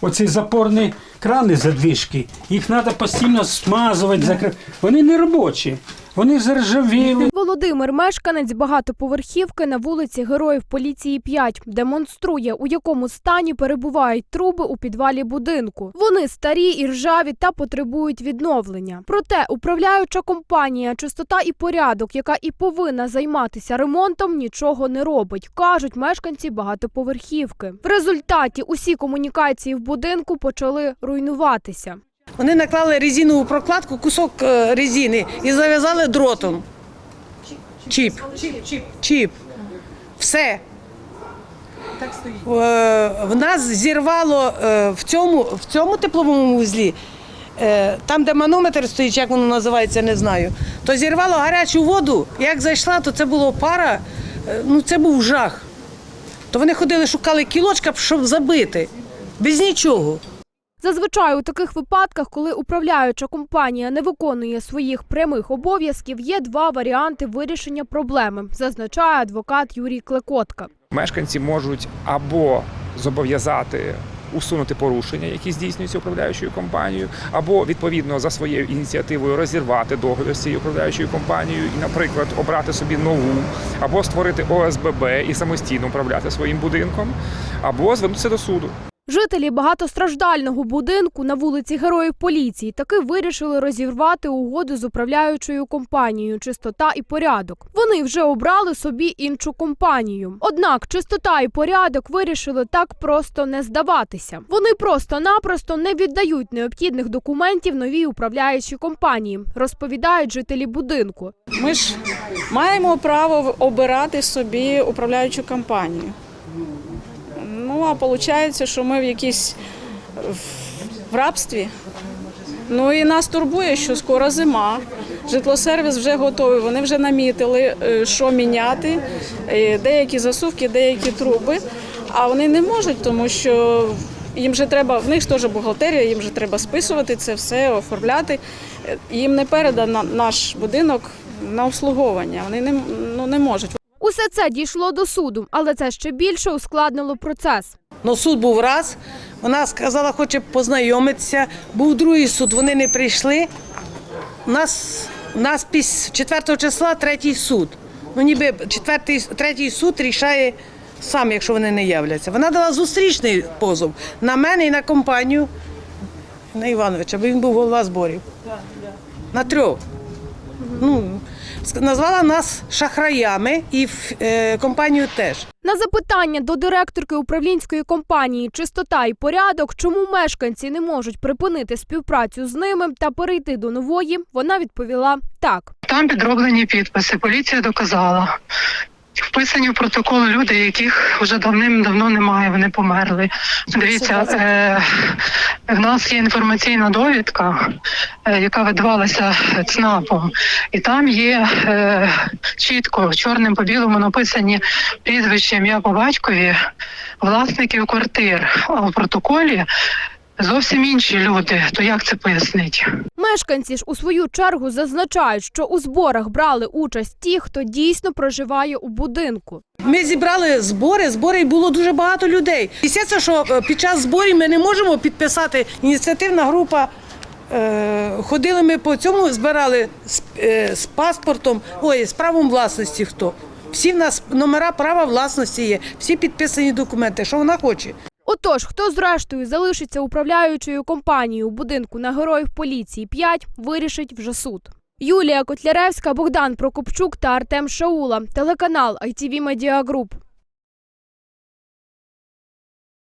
оці запорні крани задвижки, їх треба постійно смазувати, закривати. Вони не робочі, вони заржавіли. Володимир, мешканець багатоповерхівки на вулиці Героїв поліції 5, демонструє, у якому стані перебувають труби у підвалі будинку. Вони старі і ржаві та потребують відновлення. Проте управляюча компанія Чистота і порядок, яка і повинна займатися ремонтом, нічого не робить, кажуть мешканці багатоповерхівки. В результаті усі комунікації в будинку почали руйнуватися. Вони наклали резинову прокладку, кусок е, резини і зав'язали дротом. Чіп. Чіп. Все. Е, В нас зірвало е, в цьому, в цьому тепловому вузлі, там, де манометр стоїть, як воно називається, не знаю. То зірвало гарячу воду. Як зайшла, то це було пара, ну це був жах. То вони ходили, шукали кілочка, щоб забити. Без нічого. Зазвичай у таких випадках, коли управляюча компанія не виконує своїх прямих обов'язків, є два варіанти вирішення проблеми, зазначає адвокат Юрій Клекотка. мешканці можуть або зобов'язати усунути порушення, які здійснюються управляючою компанією, або відповідно за своєю ініціативою розірвати договір з цією управляючою компанією і, наприклад, обрати собі нову, або створити ОСББ і самостійно управляти своїм будинком, або звернутися до суду. Жителі багатостраждального будинку на вулиці Героїв поліції таки вирішили розірвати угоду з управляючою компанією Чистота і порядок. Вони вже обрали собі іншу компанію. Однак чистота і порядок вирішили так просто не здаватися. Вони просто-напросто не віддають необхідних документів новій управляючій компанії, розповідають жителі будинку. Ми ж маємо право обирати собі управляючу компанію. Ну, а виходить, що ми в якійсь в- рабстві. Ну і нас турбує, що скоро зима. Житлосервіс вже готовий. Вони вже намітили, е, що міняти, е, деякі засувки, деякі труби. А вони не можуть, тому що їм же треба, в них ж теж бухгалтерія, їм же треба списувати це все, оформляти. Е, Їм не передано наш будинок на обслуговування. Вони не, ну, не можуть. Усе це дійшло до суду, але це ще більше ускладнило процес. Ну, суд був раз. Вона сказала, хоче познайомитися. Був другий суд, вони не прийшли. У нас, у нас піс 4 числа третій суд. Ну, ніби четвертий, третій суд рішає сам, якщо вони не являться. Вона дала зустрічний позов на мене і на компанію на Івановича, бо він був голова зборів. На трьох. Ну, назвала нас шахраями і в е, компанію теж. На запитання до директорки управлінської компанії Чистота і порядок, чому мешканці не можуть припинити співпрацю з ними та перейти до нової, вона відповіла так. Там підроблені підписи. Поліція доказала. Вписані в протокол люди, яких вже давним-давно немає, вони померли. Дивіться, е, в нас є інформаційна довідка, е, яка видавалася ЦНАПом, і там є е, чітко чорним по білому написані прізвище ім'я по батькові власників квартир. А в протоколі зовсім інші люди. То як це пояснить? Мешканці ж у свою чергу зазначають, що у зборах брали участь ті, хто дійсно проживає у будинку. Ми зібрали збори, збори і було дуже багато людей. Звісно, що е, під час зборів ми не можемо підписати ініціативна група. Е, ходили ми по цьому, збирали з, е, з паспортом, ой, з правом власності хто. Всі в нас номера права власності є, всі підписані документи, що вона хоче. Отож, хто зрештою залишиться управляючою компанією будинку на героїв поліції 5, вирішить вже суд. Юлія Котляревська, Богдан Прокопчук та Артем Шаула. Телеканал ITV Media Group.